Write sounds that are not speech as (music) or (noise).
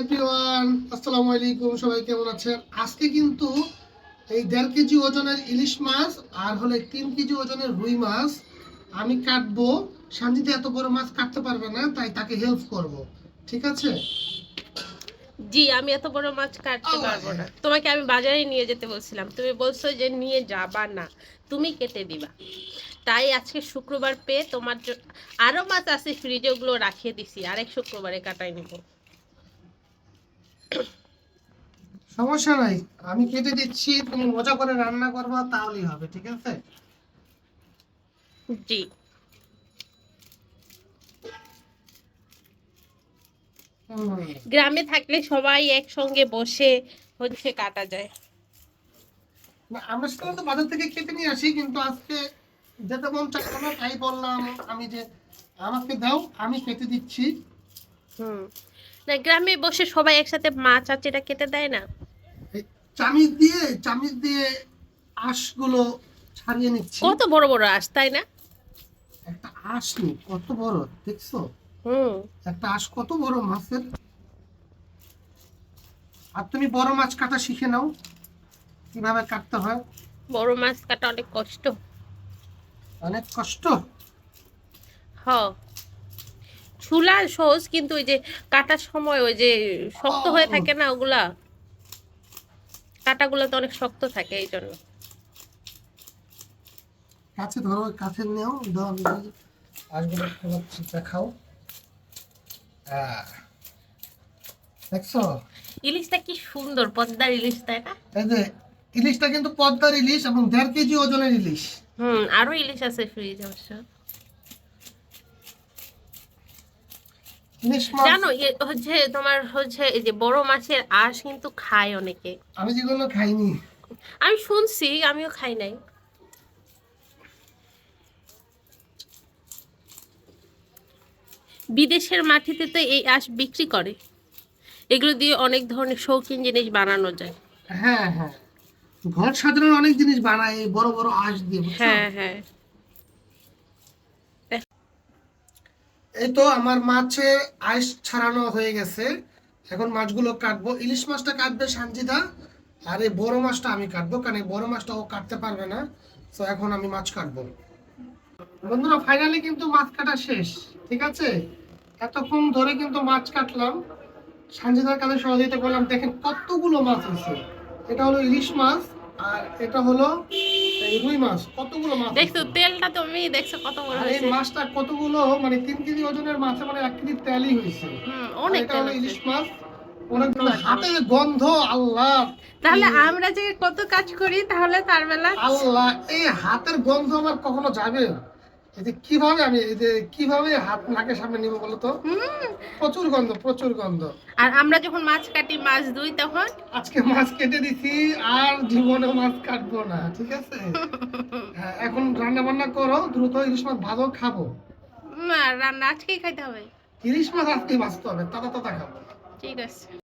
Everyone আসসালামু আলাইকুম সবাই কেমন আছেন? আজকে কিন্তু এই দেড় কেজি ওজনের ইলিশ মাছ আর হলে তিন কেজি ওজনের রুই মাছ আমি কাটবো। সানজিতে এত বড় মাছ কাটতে পারবে না তাই তাকে হেল্প করব। ঠিক আছে? জি আমি এত বড় মাছ কাটতে পারব না। হ্যাঁ। তোমাকে আমি বাজারে নিয়ে যেতে বলছিলাম। তুমি বলছো যে নিয়ে যাবা না। তুমি কেটে দিবা। তাই আজকে শুক্রবার পেয়ে তোমার জন্য আরও মাছ আছে ফ্রিজে ওগুলো রাখিয়ে দিছি। আরেক শুক্রবারে কাটাই নিব। সমস্যা নাই। আমি কেটে দিচ্ছি তুমি মজা করে রান্না করবা তাহলেই হবে ঠিক আছে? জি। গ্রামে থাকলে সবাই একসঙ্গে বসে হচ্ছে কাটা যায়। আমরা সাধারণত বাজার থেকে কেটে নিয়ে আসি কিন্তু আজকে যেতে মন না তাই বললাম আমি যে আমাকে দাও আমি খেতে দিচ্ছি। হুম। না গ্রামে বসে সবাই একসাথে মাছ আছে এটা কেটে দেয় না? চামিচ দিয়ে চামিচ দিয়ে আঁশগুলো ছাড়িয়ে নিচ্ছি। কত বড় বড় আস তাই না? একটা আঁশ নি কত বড় দেখছ? হুম। একটা আঁশ কত বড় মাছের? আর তুমি বড় মাছ কাটা শিখে নাও কীভাবে কাটতে হয়। বড় মাছ কাটা অনেক কষ্ট। অনেক কষ্ট? হ। চুলা সহজ কিন্তু ওই যে কাটার সময় ওই যে শক্ত হয়ে থাকে না ওগুলা? কাটাগুলো তো অনেক শক্ত থাকে এই জন্য কাছে ধরো কাছে নেও দেখাও দেখছ? ইলিশটা কি সুন্দর পদ্মার ইলিশ তাই না? এই যে ইলিশটা কিন্তু পদ্মার ইলিশ এবং দেড় কেজি ওজনের ইলিশ। হুম আরও ইলিশ আছে ফ্রিজ অবশ্য ইলিশ মাছ জানো হচ্ছে তোমার হচ্ছে এই যে বড় মাছের আঁশ কিন্তু খায় অনেকে। আমি যেগুলো খাইনি। আমি শুনছি আমিও খাই নাই। বিদেশের মাটিতে তো এই আঁশ বিক্রি করে। এগুলো দিয়ে অনেক ধরনের শৌখিন জিনিস বানানো যায়। হ্যাঁ হ্যাঁ। ঘর সাজানোর অনেক জিনিস বানায় বড় বড় আঁশ দিয়ে হ্যাঁ হ্যাঁ। এই তো আমার মাছের আইস ছাড়ানো হয়ে গেছে। এখন মাছগুলো কাটবো। ইলিশ মাছটা কাটবে সানজিদা, আর এই বড় মাছটা আমি কাটবো, কারণ এই বড় মাছটা ও কাটতে পারবে না। তো এখন আমি মাছ কাটবো। বন্ধুরা ফাইনালি কিন্তু মাছ কাটা শেষ, ঠিক আছে? এতক্ষণ ধরে কিন্তু মাছ কাটলাম। সানজিদার কাছে সহযোগিতা করলাম। দেখেন কতগুলো মাছ আছে। এটা হলো ইলিশ মাছ, আর এটা হলো রুই মাছ কতগুলো মাছ দেখছ তেলটা তুমি দেখছ কত বড় হয়েছে। এই মাছটা কতগুলো মানে তিন কেজি ওজনের মাছে মানে এক কেজি তেলই হয়েছে। হুম অনেক তেল ইলিশ মাছ অনেকগুলো হাতে গন্ধ আল্লাহ। তাহলে আমরা যে কত কাজ করি তাহলে তার বেলা আল্লাহ এই হাতের গন্ধ আমার কখনো যাবে? এই যে কীভাবে আমি এই যে কীভাবে হাত নাকের সামনে নিব বলো তো? প্রচুর গন্ধ প্রচুর গন্ধ। আর আমরা যখন মাছ কাটি মাছ ধুই তখন? আজকে মাছ কেটে দিছি আর জীবনে মাছ কাটবো না ঠিক আছে? (laughs) হ্যাঁ, এখন রান্না বান্না করো দ্রুত ইলিশ মাছ ভালো খাব। না রান্না আজকেই খাইতে হবে? ইলিশ মাছ আজকে বাঁচতে হবে তাতা তাতা খাব। ঠিক আছে।